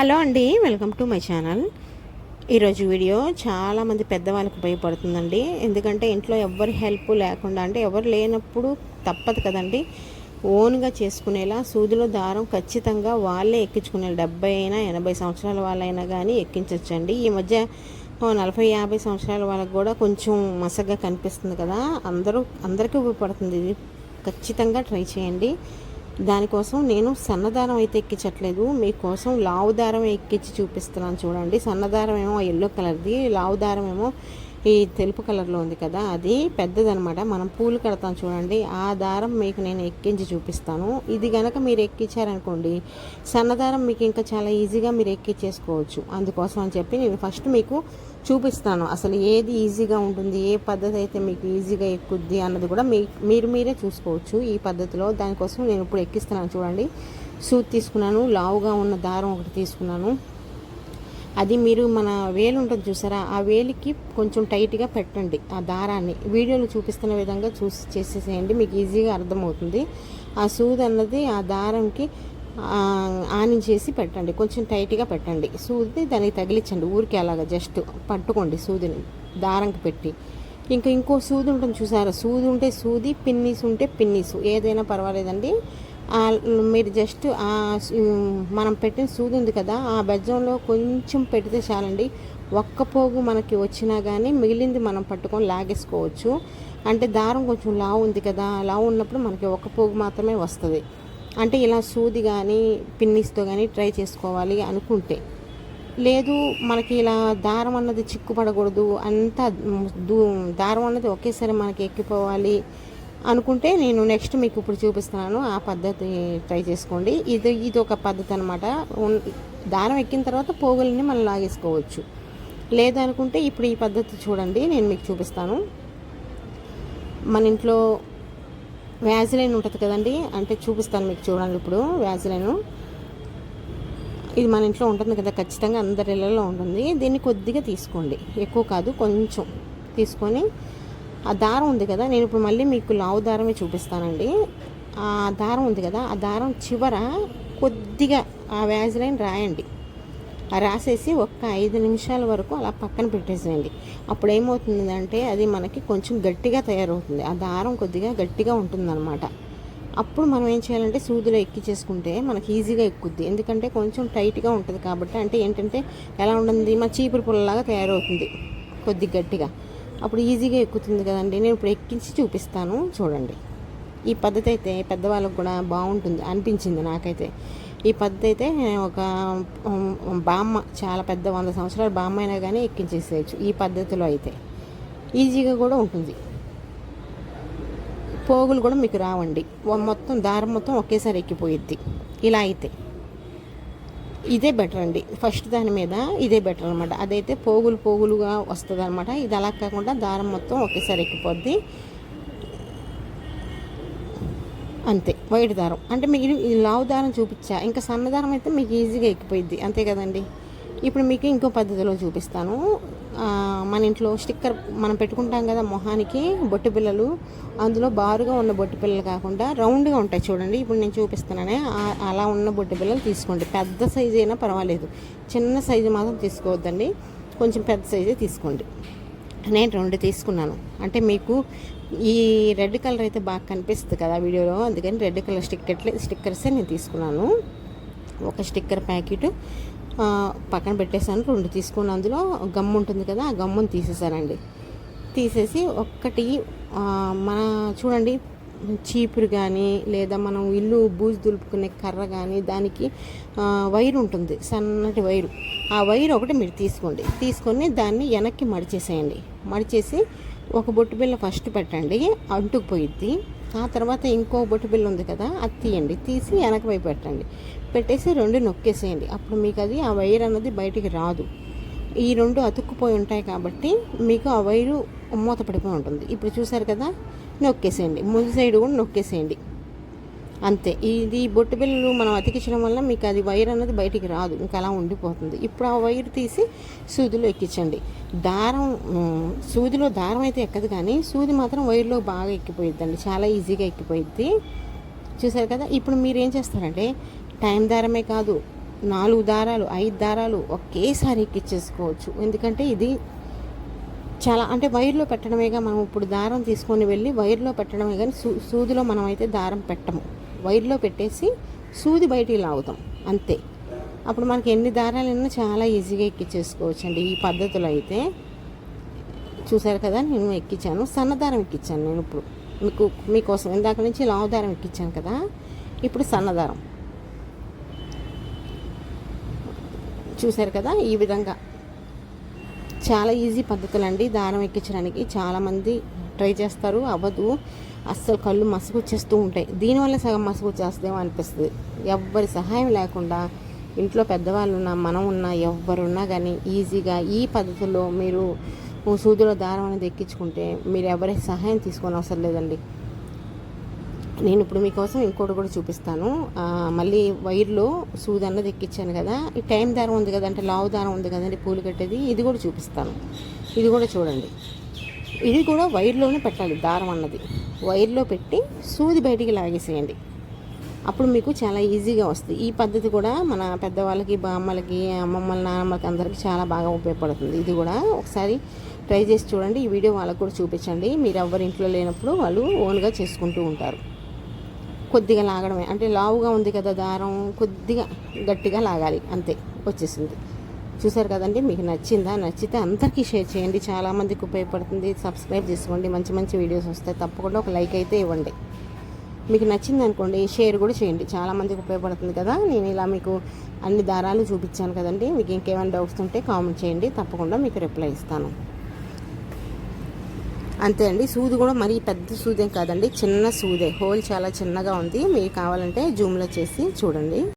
Hello అండి welcome to my channel. ఈరోజు video చాలామంది పెద్దవాళ్ళకి ఉపయోగపడుతుందండి. ఎందుకంటే ఇంట్లో ఎవరి హెల్ప్ లేకుండా అంటే ఎవరు లేనప్పుడు తప్పదు కదండి. ఓన్గా చేసుకునేలా సూదిలో దారం ఖచ్చితంగా వాళ్ళే ఎక్కించుకునే డెబ్బై అయినా ఎనభై సంవత్సరాల వాళ్ళైనా కానీ ఎక్కించవచ్చండి ఈ మధ్య నలభై యాభై సంవత్సరాల వాళ్ళకి కూడా కొంచెం మసగ్గా కనిపిస్తుంది కదా. అందరూ అందరికీ ఉపయోగపడుతుంది. ఇది ఖచ్చితంగా ట్రై చేయండి. దానికోసం నేను సన్నదారం అయితే ఎక్కించట్లేదు. మీకోసం లావు దారం ఎక్కించి చూపిస్తున్నాను చూడండి. సన్నదారం ఏమో ఎల్లో కలర్ది లావు దారం ఏమో ఈ తెలుపు కలర్లో ఉంది కదా అది పెద్దదనమాట. మనం పూలు కడతాం చూడండి. ఆ దారం మీకు నేను ఎక్కించి చూపిస్తాను. ఇది కనుక మీరు ఎక్కించారనుకోండి సన్నదారం మీకు ఇంకా చాలా ఈజీగా మీరు ఎక్కించేసుకోవచ్చు. అందుకోసం అని చెప్పి నేను ఫస్ట్ మీకు చూపిస్తాను. అసలు ఏది ఈజీగా ఉంటుంది ఏ పద్ధతి అయితే మీకు ఈజీగా ఎక్కుద్ది అన్నది కూడా మీ మీరు మీరే చూసుకోవచ్చు ఈ పద్ధతిలో. దానికోసం నేను ఇప్పుడు ఎక్కిస్తున్నాను చూడండి. సూట్ తీసుకున్నాను లావుగా ఉన్న దారం ఒకటి తీసుకున్నాను. అది మీరు మన వేలు ఉంటుంది చూసారా? ఆ వేలికి కొంచెం టైట్గా పెట్టండి ఆ దారాన్ని. వీడియోలో చూపిస్తున్న విధంగా చూసి చేసేసేయండి మీకు ఈజీగా అర్థమవుతుంది. ఆ సూద్ అన్నది ఆ దారంకి ఆనించేసి పెట్టండి. కొంచెం టైట్గా పెట్టండి. సూది దానికి తగిలించండి ఊరికి అలాగా జస్ట్ పట్టుకోండి సూదిని. దారంకి పెట్టి. ఇంకా ఇంకో సూది ఉంటుంది చూసారా? సూది ఉంటే సూది పిన్నీస్ ఉంటే పిన్నీసు. ఏదైనా పర్వాలేదండి. మీరు జస్ట్ మనం పెట్టిన సూది ఉంది కదా ఆ బెజ్జంలో కొంచెం పెడితే చాలండి. ఒక్క పోగు మనకి వచ్చినా కానీ మిగిలింది మనం పట్టుకొని లాగేసుకోవచ్చు. అంటే దారం కొంచెం లావు ఉంది కదా లావు ఉన్నప్పుడు మనకి ఒక్క పోగు మాత్రమే వస్తుంది. అంటే ఇలా సూది కానీ పిన్నిస్తో కానీ ట్రై చేసుకోవాలి అనుకుంటే. లేదు మనకి ఇలా దారం అన్నది చిక్కుపడకూడదు అంతా దూ దారం అన్నది ఒకేసారి మనకి ఎక్కిపోవాలి అనుకుంటే నేను నెక్స్ట్ మీకు ఇప్పుడు చూపిస్తున్నాను ఆ పద్ధతి ట్రై చేసుకోండి. ఇది ఇది ఒక పద్ధతి అనమాట దారం ఎక్కిన తర్వాత పోగులని మనం లాగేసుకోవచ్చు. లేదనుకుంటే ఇప్పుడు ఈ పద్ధతి చూడండి నేను మీకు చూపిస్తాను. మన ఇంట్లో వ్యాజిలైన్ ఉంటుంది కదండి అంటే చూపిస్తాను మీకు చూడండి ఇప్పుడు వ్యాజిలైన్ ఇది మన ఇంట్లో ఉంటుంది కదా ఖచ్చితంగా అందరి ఇళ్ళలో ఉంటుంది. దీన్ని కొద్దిగా తీసుకోండి. ఎక్కువ కాదు కొంచెం తీసుకొని ఆ దారం ఉంది కదా నేను ఇప్పుడు మళ్ళీ మీకు లావు దారమే చూపిస్తానండి. ఆ దారం ఉంది కదా ఆ దారం చివర కొద్దిగా ఆ వ్యాజిలైన్ రాయండి. రాసేసి ఒక్క ఐదు నిమిషాల వరకు అలా పక్కన పెట్టేసేయండి. అప్పుడు ఏమవుతుందంటే అది మనకి కొంచెం గట్టిగా తయారవుతుంది. ఆ దారం కొద్దిగా గట్టిగా ఉంటుందన్నమాట. అప్పుడు మనం ఏం చేయాలంటే సూదిలో ఎక్కి చేసుకుంటే మనకి ఈజీగా ఎక్కుద్ది. ఎందుకంటే కొంచెం టైట్గా ఉంటుంది కాబట్టి అంటే ఏంటంటే ఎలా ఉంటుంది? మా చీపురు పుల్లలాగా తయారవుతుంది కొద్ది గట్టిగా. అప్పుడు ఈజీగా ఎక్కుతుంది కదండి. నేను ఇప్పుడు ఎక్కించి చూపిస్తాను. చూడండి. ఈ పద్ధతి అయితే పెద్దవాళ్ళకు కూడా బాగుంటుంది అనిపించింది నాకైతే. ఈ పద్ధతి అయితే ఒక బామ్మ చాలా పెద్ద వంద సంవత్సరాల బామ్మ అయినా కానీ ఎక్కించేసేయచ్చు ఈ పద్ధతిలో అయితే. ఈజీగా కూడా ఉంటుంది. పోగులు కూడా మీకు రావండి. మొత్తం దారం మొత్తం ఒకేసారి ఎక్కిపోయిద్ది. ఇలా అయితే. ఇదే బెటర్ అండి. ఫస్ట్ దాని మీద ఇదే బెటర్ అనమాట అదైతే పోగులు పోగులుగా వస్తుంది అనమాట ఇది అలా కాకుండా దారం మొత్తం ఒకేసారి ఎక్కిపోద్ది. అంతే వైట్ దారం. అంటే మీకు లావు దారం చూపించా. ఇంకా సన్న దారం అయితే మీకు ఈజీగా ఎక్కిపోయిద్ది. అంతే కదండి. ఇప్పుడు మీకు ఇంకో పద్ధతిలో చూపిస్తాను. మన ఇంట్లో స్టిక్కర్ మనం పెట్టుకుంటాం కదా మొహానికి బొట్టు పిల్లలు. అందులో బారుగా ఉన్న బొట్టు పిల్లలు కాకుండా రౌండ్గా ఉంటాయి చూడండి. ఇప్పుడు నేను చూపిస్తున్నానే. అలా ఉన్న బొట్టు పిల్లలు తీసుకోండి. పెద్ద సైజు అయినా పర్వాలేదు. చిన్న సైజు మాత్రం తీసుకోవద్దండి. కొంచెం పెద్ద సైజే తీసుకోండి. నేను రెండు తీసుకున్నాను. అంటే మీకు ఈ రెడ్ కలర్ అయితే బాగా కనిపిస్తుంది కదా వీడియోలో. అందుకని రెడ్ కలర్ స్టిక్కర్లే స్టిక్కర్సే నేను తీసుకున్నాను. ఒక స్టిక్కర్ ప్యాకెట్ పక్కన పెట్టేసాను రెండు తీసుకుని అందులో గమ్ ఉంటుంది కదా ఆ గమ్మును తీసేసానండి తీసేసి ఒక్కటి మన చూడండి చీపురు కానీ లేదా మనం ఇల్లు బూజు దులుపుకునే కర్ర కానీ దానికి వైర్ ఉంటుంది సన్నటి వైరు. ఆ వైర్ ఒకటి మీరు తీసుకోండి. తీసుకొని దాన్ని వెనక్కి మడిచేసేయండి. మడిచేసి ఒక బొట్టు బిల్ల ఫస్ట్ పెట్టండి అంటుకుపోయిద్ది. ఆ తర్వాత ఇంకో బొట్టు బిల్ల ఉంది కదా అది తీయండి తీసి వెనక వైపు పెట్టండి. పెట్టేసి రెండు నొక్కేసేయండి. అప్పుడు మీకు అది ఆ వైర్ అన్నది బయటికి రాదు. ఈ రెండు అతుక్కుపోయి ఉంటాయి కాబట్టి మీకు ఆ వైరు మూత పడిపోయి ఉంటుంది. ఇప్పుడు చూసారు కదా నొక్కేసేయండి. ముందు సైడ్ కూడా నొక్కేసేయండి. అంతే. ఇది బొట్టు బిల్లు మనం అతికించడం వల్ల మీకు అది వైర్ అన్నది బయటికి రాదు. ఇంకా అలా ఉండిపోతుంది. ఇప్పుడు ఆ వైర్ తీసి సూదిలో ఎక్కించండి. దారం సూదిలో దారం అయితే ఎక్కదు కానీ సూది మాత్రం వైర్లో బాగా ఎక్కిపోయిద్దండి. చాలా ఈజీగా ఎక్కిపోయిద్ది. చూసారు కదా? ఇప్పుడు మీరు ఏం చేస్తారంటే టైం దారమే కాదు నాలుగు దారాలు ఐదు దారాలు ఒకేసారి ఎక్కించేసుకోవచ్చు ఎందుకంటే ఇది చాలా అంటే వైర్లో పెట్టడమేగా మనం ఇప్పుడు దారం తీసుకొని వెళ్ళి వైర్లో పెట్టడమే కానీ సూ సూదిలో మనం అయితే దారం పెట్టము. వైర్లో పెట్టేసి సూది బయటికి లాగుతాం అంతే. అప్పుడు మనకి ఎన్ని దారాలైనా చాలా ఈజీగా ఎక్కించేసుకోవచ్చు అండి ఈ పద్ధతులు అయితే చూసారు కదా నేను ఎక్కించాను సన్నదారం ఎక్కించాను నేను ఇప్పుడు. మీకు మీకోసం ఇందాక నుంచి లావు దారం ఎక్కించాను కదా ఇప్పుడు సన్నదారం. చూసారు కదా ఈ విధంగా. చాలా ఈజీ పద్ధతులు అండి దారం ఎక్కించడానికి. చాలామంది ట్రై చేస్తారు అవ్వదు. అస్సలు కళ్ళు మసుగొచ్చేస్తూ ఉంటాయి. దీనివల్ల సగం మసుగు అనిపిస్తుంది. ఎవ్వరి సహాయం లేకుండా ఇంట్లో పెద్దవాళ్ళు ఉన్నా మనం ఉన్నా ఎవ్వరున్నా కానీ ఈజీగా ఈ పద్ధతిలో మీరు సూదులో దారం అనేది ఎక్కించుకుంటే మీరు ఎవరి సహాయం తీసుకొని అవసరం లేదండి. నేను ఇప్పుడు మీకోసం ఇంకోటి కూడా చూపిస్తాను. మళ్ళీ వైర్లో సూది అన్నది ఎక్కించాను కదా. ఈ టైం దారం ఉంది కదా అంటే లావు దారం ఉంది కదండి పూలు కట్టేది ఇది కూడా చూపిస్తాను. ఇది కూడా చూడండి. ఇది కూడా వైర్లోనే పెట్టాలి దారం అన్నది. వైర్లో పెట్టి సూది బయటికి లాగేసేయండి. అప్పుడు మీకు చాలా ఈజీగా వస్తుంది. ఈ పద్ధతి కూడా మన పెద్దవాళ్ళకి బామ్మలకి అమ్మమ్మల నాన్నమ్మలకి అందరికీ చాలా బాగా ఉపయోగపడుతుంది. ఇది కూడా ఒకసారి ట్రై చేసి చూడండి. ఈ వీడియో వాళ్ళకు కూడా చూపించండి. మీరు ఎవరి ఇంట్లో లేనప్పుడు వాళ్ళు ఓన్గా చేసుకుంటూ ఉంటారు. కొద్దిగా లాగడమే. అంటే లావుగా ఉంది కదా దారం కొద్దిగా గట్టిగా లాగాలి. అంతే వచ్చేసింది. చూసారు కదండి మీకు నచ్చిందా నచ్చితే అందరికీ షేర్ చేయండి. చాలామందికి ఉపయోగపడుతుంది. సబ్స్క్రైబ్ చేసుకోండి. మంచి మంచి వీడియోస్ వస్తాయి. తప్పకుండా ఒక లైక్ అయితే ఇవ్వండి. మీకు నచ్చింది అనుకోండి షేర్ కూడా చేయండి. చాలామందికి ఉపయోగపడుతుంది కదా. నేను ఇలా మీకు అన్ని దారాలు చూపించాను కదండి. మీకు ఇంకేమైనా డౌట్స్ ఉంటే కామెంట్ చేయండి. తప్పకుండా మీకు రిప్లై ఇస్తాను. అంతే అండి. సూది కూడా మరీ పెద్ద సూదేం కాదండి. చిన్న సూదే. హోల్ చాలా చిన్నగా ఉంది. మీకు కావాలంటే జూమ్లో చేసి చూడండి.